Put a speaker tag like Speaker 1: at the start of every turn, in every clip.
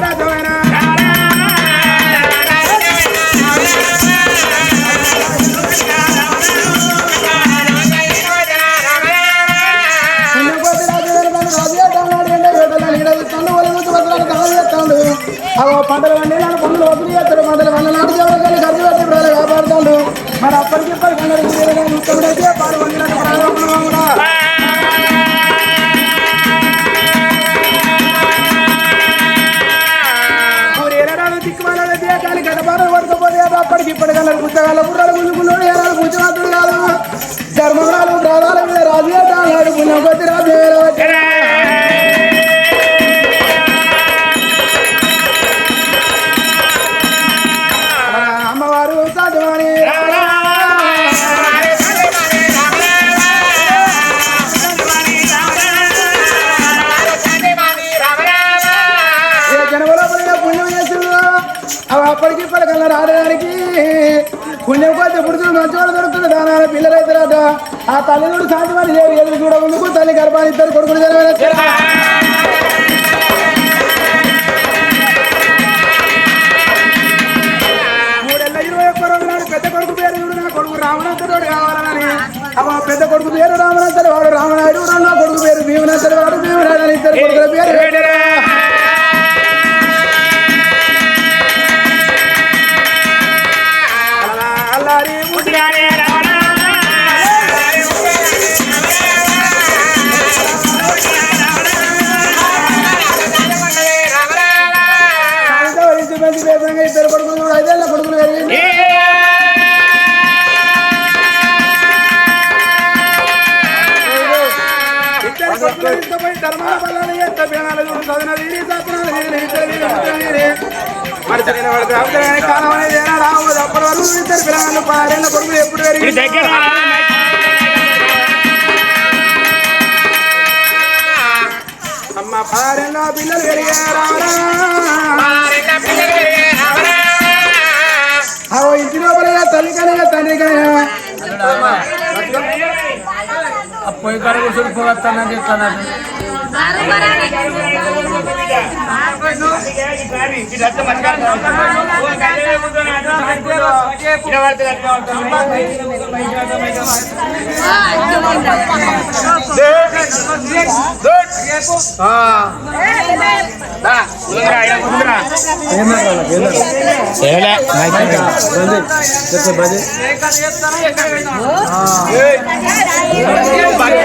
Speaker 1: para llorar. అప్పటికి ఇప్పటికల్లా రావడానికి. పుణ్యం కొద్ది పుడుతులు మంచివాడు దొరుకుతుంది. దానాల పిల్లలు అవుతారట ఆ తల్లినుడు సాధ్యమని లేరు. ఎదురు చూడముందుకు తల్లి గర్భాన్ని ఇద్దరు కొడుకులు మూడేళ్ళ ఇరవై ఒక్క రోజు నాడు పెద్ద కొడుకు పేరు చూడు నా కొడుకు రామనంతరుడు కావాలని. అవ పెద్ద కొడుకు పేరు రామనంతరు వాడు. రామనాయుడు రెండో కొడుకు పేరు భీమనాథుడు వాడు. భీమనాథుడు ఇద్దరు కొడుకుల పేరు. పదేళ్ళ కొడుకులు ఎప్పుడు అమ్మ పారెల్లో పిల్లలు పెరిగారా అవో ఇంటి లోపల తల్లి కనగా తండ్రి కనగా
Speaker 2: పొయ్యి కాడ కూర్చొని పోగొస్తానని చెప్తాను
Speaker 3: మైక్ పని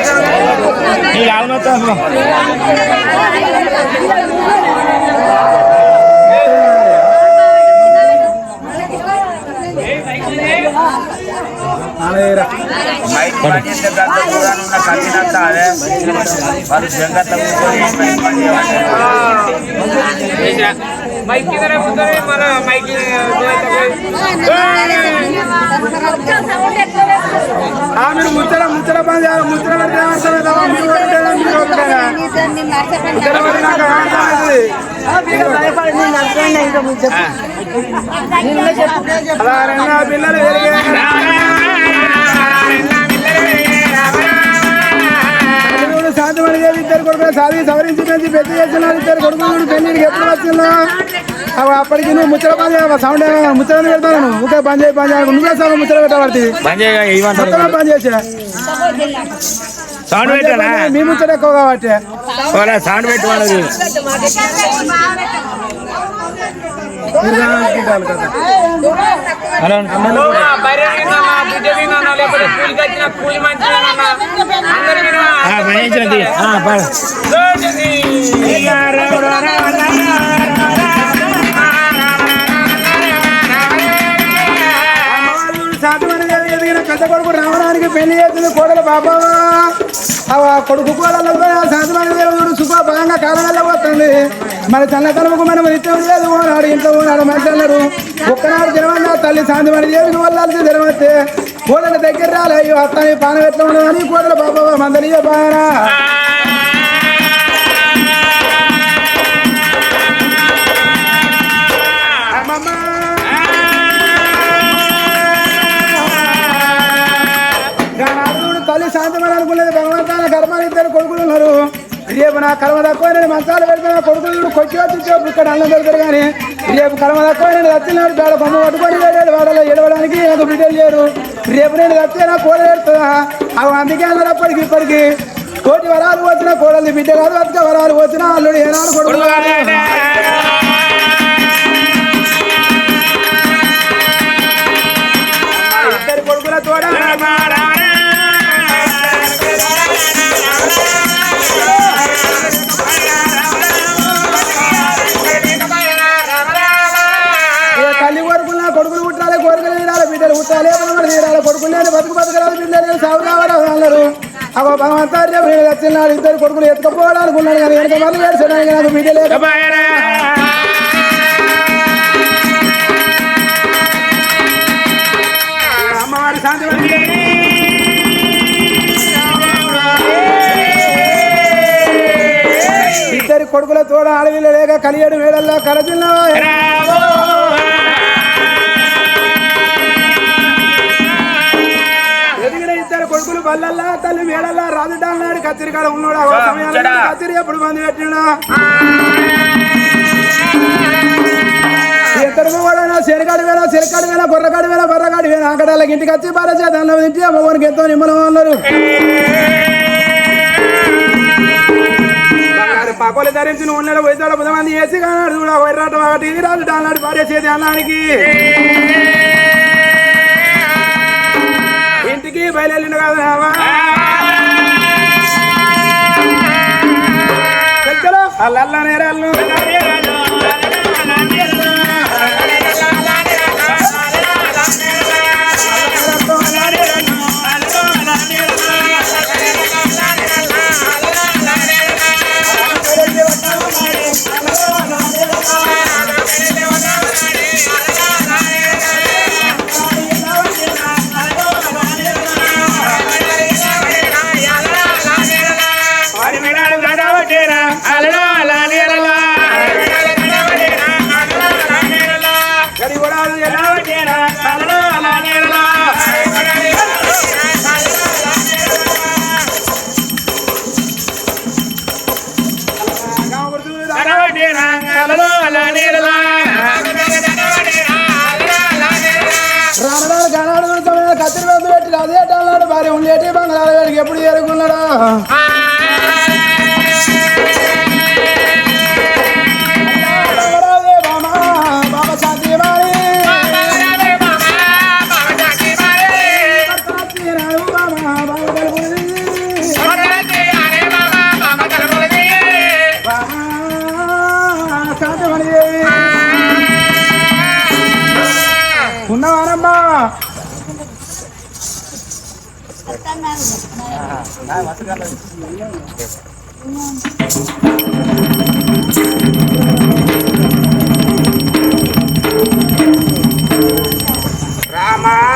Speaker 3: చేస్తే గంట దూరాన ఉన్న కట్టినంత అదే వాళ్ళు జంగత్త కూర్చొని మైక్ పని
Speaker 2: మైక్ కింద కూర్చొని మన మైక్
Speaker 1: ఆ మీరు ముచ్చట ముచ్చట పని చేయాలి. ముచ్చట పెడితే ఏమవుతుంది మీరు ఒకటేనా, మీరు ముచ్చట పెడితే నాకు అలా పిల్లలు పెరిగారు. ఇద్దరు కొడుకులు సాధి పెంచి పెద్ద చేస్తున్నారు. ఇద్దరు కొడుకులు పెళ్ళికి ఎప్పుడు వచ్చిందో అవి అప్పటికి నువ్వు ముచ్చట పని సౌండ్ ముచ్చట పెడతాను ఊకే పని చేయి పని చేయాలి నువ్వే సగం ముచ్చట మొత్తమే పని చేసా.
Speaker 3: సౌండ్ పెట్టానా?
Speaker 1: మీ ముచ్చట ఎక్కువ కాబట్టి.
Speaker 3: సౌండ్ పెట్టు. వాళ్ళది
Speaker 1: మీరు అనుకుంటారు కదా
Speaker 2: లేకపోతే
Speaker 1: పెద్ద కొడుకు రావడానికి పెళ్ళి చేసింది కోడలు బాబావా. ఆ కొడుకు కోడలు శాతమణి దేవి చూడు సుఖ బాగా కాలం వెళ్ళబోతుంది మరి చల్లతనముకు మనం నిత్యం లేదు ఓనాడు ఇంట్లో ఓనాడు మంచి అన్నారు. ఒక్కనాడు జనమన్నా తల్లి శాంతి మరి చేసిన వల్లాల్సి జనవస్తే కోడల దగ్గర రాలే అయ్యో అత్తని పానం ఎట్లా ఉండదని కోడలు బాబావా మందలియ బాగా ఇద్దరు కొడుకులు ఉన్నారు. రేపు నా కలమ తక్కువ నేను మంచాలు పెడితే నా కొడుకులు కొచ్చి వచ్చి ఇక్కడ అన్నం పెడతారు కానీ రేపు కలమ తక్కువ నేను వచ్చినాడు బేడ బొమ్మ పట్టుకొని వెళ్ళాడు. వాడలో ఎడవడానికి నాకు బిడ్డలు లేరు. రేపు నేను వస్తే నా కోడ పెడుతుందా అవి అందుకే అన్నారు అప్పటికి ఇప్పటికి కోటి వరాలు వచ్చిన కోడలు బిడ్డ కాదు బతుక వరాలు వచ్చిన అల్లుడు ఏనాడు కొడుకు ఇద్దరు కొడుకుల తోడ? బతుకు బతకరాలు బిడ్డలు సాగు రావడం అన్నారు. అవ భగవంతారు వచ్చినాడు. ఇద్దరు కొడుకులు ఎత్తుకపోవాలనుకున్నాడు కానీ వెనక మంది వేసడానికి నాకు బిడ్డ లేదు. అమ్మవారి శాంతి ఇద్దరి కొడుకుల తోడ అడవిలో లేక కలియడు వేడల్లా కలజిల్లా బల్లల్లా తల్లి మేడల్లా రాజు డాల్నాడు కత్తిరి కాడ ఉన్నాడు కత్తిరి ఎప్పుడు మంది పెట్టినా? ఇద్దరు కూడా చెరకాడు వేళ చెరకాడు వేళ బొర్రకాడు వేళ బొర్రకాడు వేళ అక్కడాళ్ళకి ఇంటికి వచ్చి భారత చేతంలో తింటే అమ్మవారికి ఎంతో నిమ్మలం ఉన్నారు బంగారు పాపలు ధరించి నువ్వు ఉన్నాడు పది మంది వేసి కానాడు చూడ వైరాట ఒకటి రాజు డాల్నాడు పాడేసేది అన్నానికి. అల్లల్ల నేరాలను ఎప్పుడు చేరుకున్నాడా
Speaker 3: Ramah.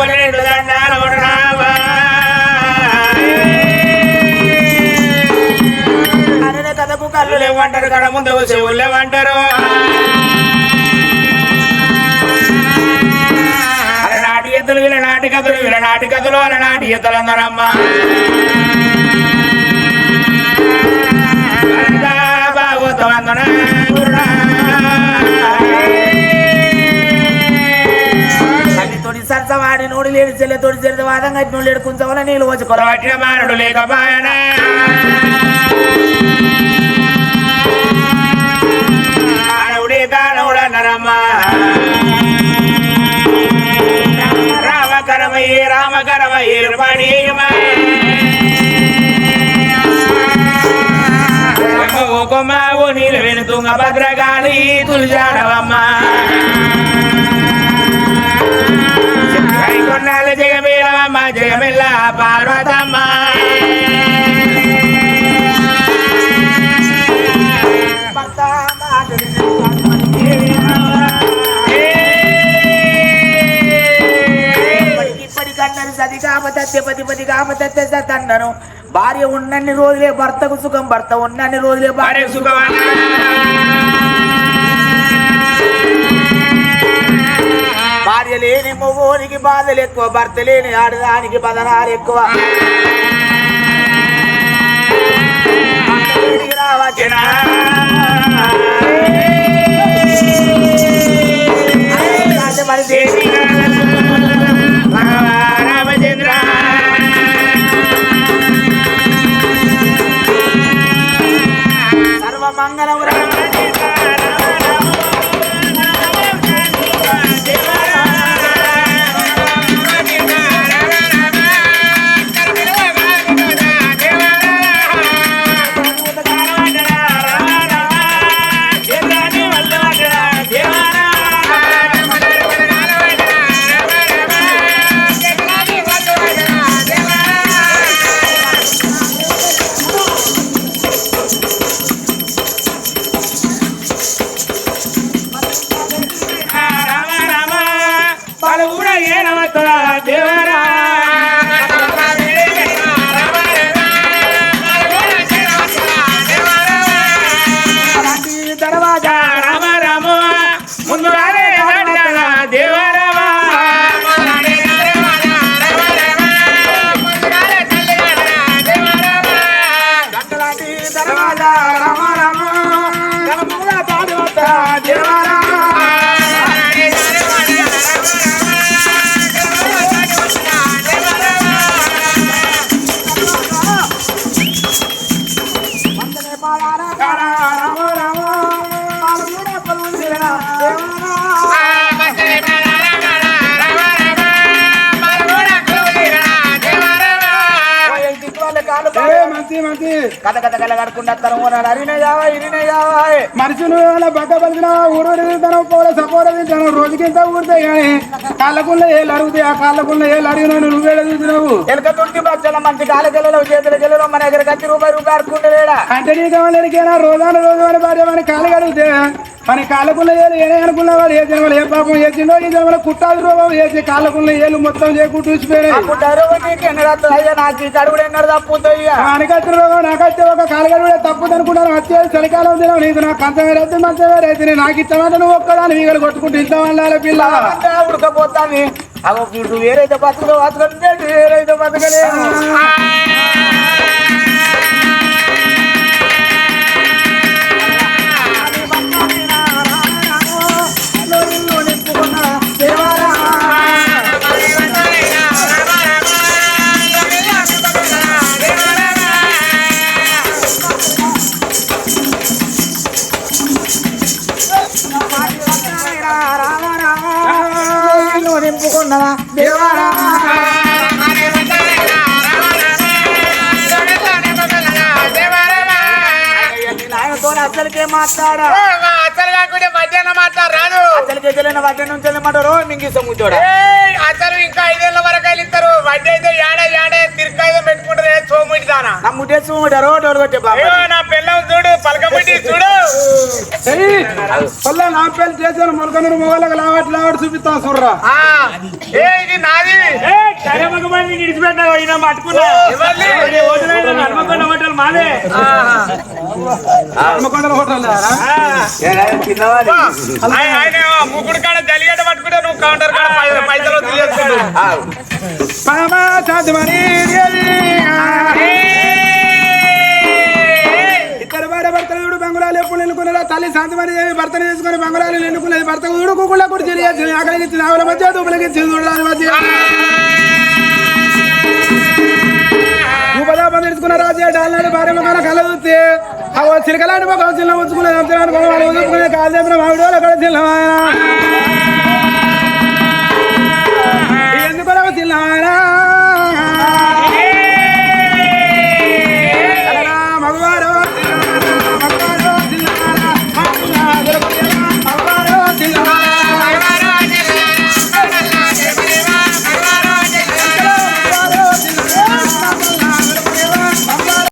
Speaker 3: పన్నెండు దండాలు కొడరావా. అరనే కథకు కళ్ళు లేవంటారు కడ ముందు చెవులు లేవంటారు నాటి ఎద్దులు వీళ్ళ నాటి కథలు వీళ్ళ నాటి కథలు వాళ్ళ నాటి ఎద్దులు అందరమ్మా భాగవతం అందనా సరసవాడి నోడి లేడు చెల్లె తోడి చెల్లె వాదం కట్టి లేడు కుంచవల నీళ్ళు వచ్చి కొరవట్టిన మానడు రామకరమయ్యే రామకరమయ్యే ఓ కొమ్మ ఓ నీళ్ళు వెనుతుంగ భద్రగాలి తులిజాడవమ్మా. సత్యపతి పతి కామతత్య సతన్నను. భార్య ఉన్నన్ని రోజులే భర్తకు సుఖం భర్త ఉన్నన్ని రోజులే భార్య సుఖం. భార్య లేని మొగోనికి బాధలు ఎక్కువ భర్త లేని ఆడదానికి బదనాలు ఎక్కువ. రావచ్చునా? రాజమణి దేవి సర్వమంగళం
Speaker 1: ಬೇಕಾದ
Speaker 3: కథ కథ కల కడుకుండా తరం అరినే జావా ఇరినే జావా.
Speaker 1: మనుషులు అలా బక్క పలికిన ఊరు తింటాను పూల సపోర తింటాను రోజుకింత ఊరుతాయి కానీ కాళ్ళకున్న ఏళ్ళు అరుగుతాయి ఆ కాళ్ళకున్న ఏళ్ళు అరిగిన నువ్వేడ చూసినావు
Speaker 3: ఎలుక తుర్తి బచ్చల మంచి కాల గెలలో చేతుల గెలలో మన దగ్గర కచ్చి రూపాయి రూపాయి అడుకుంటే
Speaker 1: అంటే నీకు రోజాను రోజు అని భార్య మన కాళ్ళు మన కాళ్ళకున్న ఏళ్ళు ఏనే అనుకున్న వాడు ఏ జన్మలు ఏ పాపం చేసిండో ఈ జన్మలో కుట్టాది రూపం చేసి కాళ్ళకున్న ఏళ్ళు మొత్తం
Speaker 3: తప్పుతాయ్యా
Speaker 1: మనకచ్చిన రోగం నాకైతే ఒక కాలుగడ తప్పుదు అనుకుంటాను వచ్చేది చలికాలం దినం నీకు నాకు కంచం వేరైతే మంచం వేరైతే నాకు ఇష్టమంటే నువ్వు ఒక్కదాని వీగలు కొట్టుకుంటూ ఇంత వాళ్ళ పిల్ల.
Speaker 3: ఉడకపోతాను అగో వీడు వేరైతే బతుకులో బతకంటే వేరైతే బతకలేదు మాట్లాడా?
Speaker 2: అసలు కాకుండా మధ్యాహ్నం మాట్లాడరాదు
Speaker 3: అసలుకే తెలియని వడ్డీ నుంచి వెళ్ళమంటారు? మింగిస్తాం
Speaker 2: ఏయ్, అసలు ఇంకా ఐదేళ్ళ వరకు వెళ్తారు వడ్డీ అయితే ఏడా ఏడే తిరకాయిదో పెట్టుకుంటారే సోముడి దానా.
Speaker 3: నా ముట్టేసి ఉంటారు డోర్ కొట్టే బాబా
Speaker 2: అయ్యో నా పిల్లం చూడు పలకబట్టి చూడు.
Speaker 1: పల్ల నా పేరు చేశాను మొలకనూరు మొగలకు లావట్ లావట్ చూపిస్తాం చూడరా
Speaker 2: ఏ ఇది నాది.
Speaker 1: హన్మకొండల హోటల్
Speaker 3: చిన్నవాడి
Speaker 2: ఆయన ఆయన ముగ్గురు కాడ జలిగడ్డ పట్టుకుంటే నువ్వు కౌంటర్ కాడ పైసలు
Speaker 1: ఇద్దరు భార్య భర్తలు చూడు బంగుళాలు ఎప్పుడు ఎన్నుకున్నారా తల్లి శాంతిమని దేవి భర్తను చేసుకుని బంగుళాలు ఎన్నుకున్నది భర్త ఊడుకోకుండా కూడా తెలియదు ఆకలికి ఆవుల మధ్య ఇచ్చింది చూడాలి మధ్య. ఉపదాపం తెలుసుకున్న రాజే డాల్నాడు భార్య ముఖాన కళ్ళ ఆ చిలకలాంటి ముఖం చిన్న ఉంచుకునేది వాళ్ళు ఉంచుకునే కాలు మామిడి వాళ్ళు అక్కడ ఎందుకు చిన్నమాయన